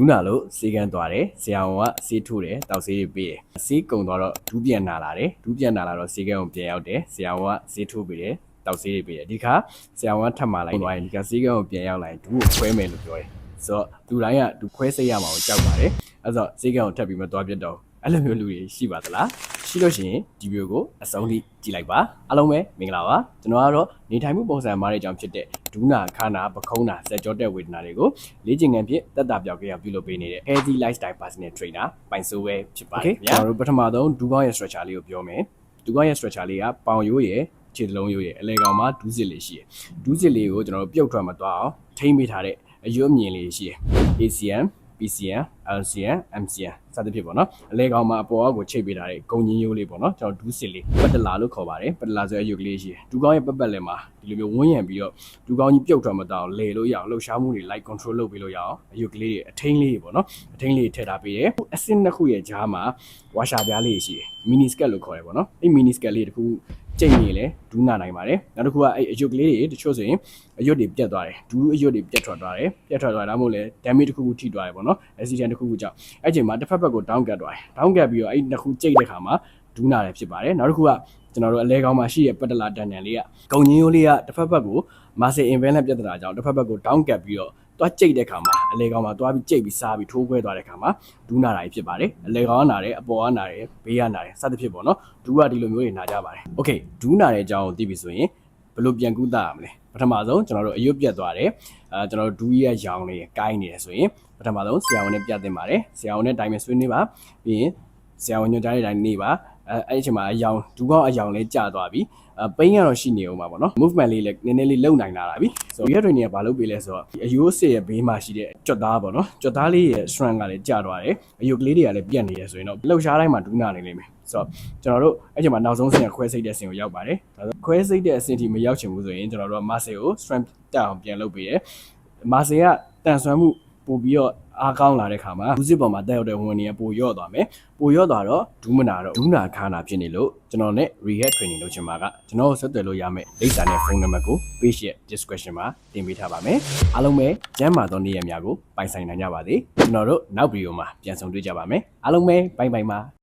ဒူးနာလို့စေကန်သွားတယ်ဆရာဝန်ကဆေးထိုးတယ်တောက်ဆေးတွေပေးတယ်ဆေးကုံသွားတော့ဒူးပြန်နာလာတယ်ဒူးပြန်နာလာတော့စေကန်ကိုပြန်ရောက်တယ်ဆရာဝန်ကဆေးထိုးပေးတယ်တောက်ဆေးတွေပေးတယ်ဒီခါဆရာဝန်ကထပ်มาလိုက်သွားရင်ဒီခါစေကန်ကိုပြန်ရောက်လာရင်ဒူးကိုခွဲမယ်လို့ပြောတယ်ဆိုတော့လူတိုင်းကဒူခွဲစိတ်ရမှာကိုကြောက်ပါတယ်အဲ့တော့စေကန်ကိုထပ်ပြီးမသွားပြတ်တော့ အဲ့လိုမျိုးလူတွေရှိပါသလားရှိလို့ရှိရင်ဒီဗီဒီယိုကိုအဆုံးထိကြည့်လိုက်ပါအားလုံးပဲမင်္ဂလာပါကျွန်တော်ကတော့နေထိုင်မှုပုံစံမားတဲ့အကြောင်းဖြစ်တဲ့ဒူးနာခါနာပခုံးနာစက်ကြောတက်ဝေဒနာတွေကိုလေ့ကျင့်ခန်းဖြင့်တက်တာပြောက်ကြရပြုလုပ်ပေးနေတဲ့ Healthy Lifestyle Personal Trainer ပိုင်ဆိုးပဲဖြစ်ပါတယ်ခင်ဗျာကျွန်တော်တို့ပထမဆုံးဒူးကောင်းရဲ့ structure လေးကိုပြောမယ်ဒူးကောင်းရဲ့ structure လေးကပေါင်ရိုးရဲ့ခြေသလုံးရိုးရဲ့အလဲကောင်မှာဒူးစစ်လေးရှိတယ်ဒူးစစ်လေးကိုကျွန်တော်တို့ပြုတ်ထွက်မသွားအောင်ထိမ့်ပေးထားတဲ့အရွတ်မြင်လေးရှိတယ် ACM PCM LCM MCM စသဖြင့်ပေါ့နော်အလဲကောင်မှာအပေါ်အောက်ကိုချိတ်ပေးထားတဲ့ဂုံကြီးရိုးလေးပေါ့နော်ကျွန်တော်ဒူးစစ်လေးပတလာလို့ခေါ်ပါတယ်ပတလာဆိုတဲ့အယုတ်ကလေးရှိတယ်ဒူးကောင်းရဲ့ပတ်ပတ်လည်းမှာဒီလိုမျိုးဝန်းရံပြီးတော့ဒူးကောင်းကြီးပြုတ်ထွက်မတော့လေလို့ရအောင်လှုပ်ရှားမှုတွေ light control လုပ်ပေးလို့ရအောင်အယုတ်ကလေးတွေအထင်းလေးတွေပေါ့နော်အထင်းလေးတွေထည့်ထားပေးတယ်အဆင့်နှစ်ခုရဲ့ကြားမှာဝါရှာပြားလေးရှိတယ် mini skirt လို့ခေါ်တယ်ပေါ့နော်အဲ့ mini skirt လေးတခု ကျိတ်နေလေဒူးနာနိုင်ပါတယ်နောက်တစ်ခုကအဲ့အယုတ်ကလေးတွေတချို့ဆိုရင်အယုတ်တွေပြတ်သွားတယ်ဒူးအယုတ်တွေပြတ်ထွက်သွားတယ်ပြတ်ထွက်သွားတာမဟုတ်လေ damage တစ်ခုခုထိသွားတယ်ပေါ့နော် accident တစ်ခုခုကြောင့်အဲ့ချိန်မှာတစ်ဖက်ဘက်ကို down ကတ်သွားတယ် down ကတ်ပြီးတော့အဲ့နှစ်ခုကျိတ်တဲ့ခါမှာဒူးနာတယ်ဖြစ်ပါတယ်နောက်တစ်ခုကကျွန်တော်တို့အလဲကောင်းမှာရှိတဲ့ပတ္တလာတန်တန်လေးကဂုံကြီးရိုးလေးကတစ်ဖက်ဘက်ကို muscle imbalance ပြဿနာကြောင့်တစ်ဖက်ဘက်ကို down ကတ်ပြီးတော့ သွားကြိတ်တဲ့ခါမှာအလဲကောင်းမှာသွားပြီးကြိတ်ပြီးစားပြီးထိုးခွဲသွားတဲ့ခါမှာဒူးနာတာကြီးဖြစ်ပါတယ်အလဲကောင်းကနာတယ်အပေါ်ကနာတယ်ဘေးကနာတယ်စသဖြင့်ပေါ့နော်ဒူးကဒီလိုမျိုးတွေနာကြပါတယ်โอเคဒူးနာတဲ့အကြောင်းကိုသိပြီဆိုရင်ဘယ်လိုပြန်ကူးတာရမလဲပထမဆုံးကျွန်တော်တို့အယွတ်ပြတ်သွားတယ်အဲကျွန်တော်တို့ဒူးရဲ့ရောင်လေးကိုင်းနေတယ်ဆိုရင်ပထမဆုံးဆရာဝန်နဲ့ပြတ်တင်ပါတယ်ဆရာဝန်နဲ့တိုင်းမဲ့ဆွေးနွေးပါပြီးရင်ဆရာဝန်ညွှန်ကြားတဲ့အတိုင်းနေပါ အဲအဲ့ဒီအချိန်မှာအယောင်ဒူးကောင်းအယောင်လေးကျသွားပြီအပိန်းကတော့ရှိနေအောင်ပါဗောနော် movement လေးလည်းနည်းနည်းလေးလုံနိုင်လာတာပြီဆိုတော့ training ကဘာလုပ်ပေးလဲဆိုတော့ဒီအယိုးစစ်ရဲ့ဘေးမှာရှိတဲ့ကြွတ်သားဗောနော်ကြွတ်သားလေးရဲ့ strength ကလည်းကျသွားတယ်အယိုးကလေးတွေကလည်းပြတ်နေရဆိုရင်တော့လှုပ်ရှားတိုင်းမှာဒူးနာနေလိမ့်မယ်ဆိုတော့ကျွန်တော်တို့အဲ့ချိန်မှာနောက်ဆုံးဆင့်ကခွဲစိတ်တဲ့အဆင့်ကိုရောက်ပါတယ်ဒါဆိုခွဲစိတ်တဲ့အဆင့်ထိမရောက်ချင်ဘူးဆိုရင်ကျွန်တော်တို့က muscle ကို strength တက်အောင်ပြန်လုပ်ပေးတယ် muscle ကတန်ဆွမ်းမှုပို့ပြီးတော့ အားကောင်းလာတဲ့ခါမှာဒူးစစ်ပေါ်မှာတက်ရောက်တဲ့ဝင်နေရပိုရော့သွားမယ်ပိုရော့သွားတော့ဒူးမနာတော့ဒူးနာခါနာဖြစ်နေလို့ကျွန်တော်နဲ့ rehab training လုပ်ချင်ပါကကျွန်တော်ကိုဆက်သွယ်လို့ရမယ်လိပ်စာနဲ့ဖုန်းနံပါတ်ကို page ရဲ့ description မှာတင်ပေးထားပါမယ်အားလုံးပဲကျမ်းမာသောနေ့ရက်များကိုပိုင်ဆိုင်နိုင်ကြပါစေကျွန်တော်တို့နောက်ဗီဒီယိုမှာပြန်ဆုံတွေ့ကြပါမယ်အားလုံးပဲဘိုင်ဘိုင်ပါ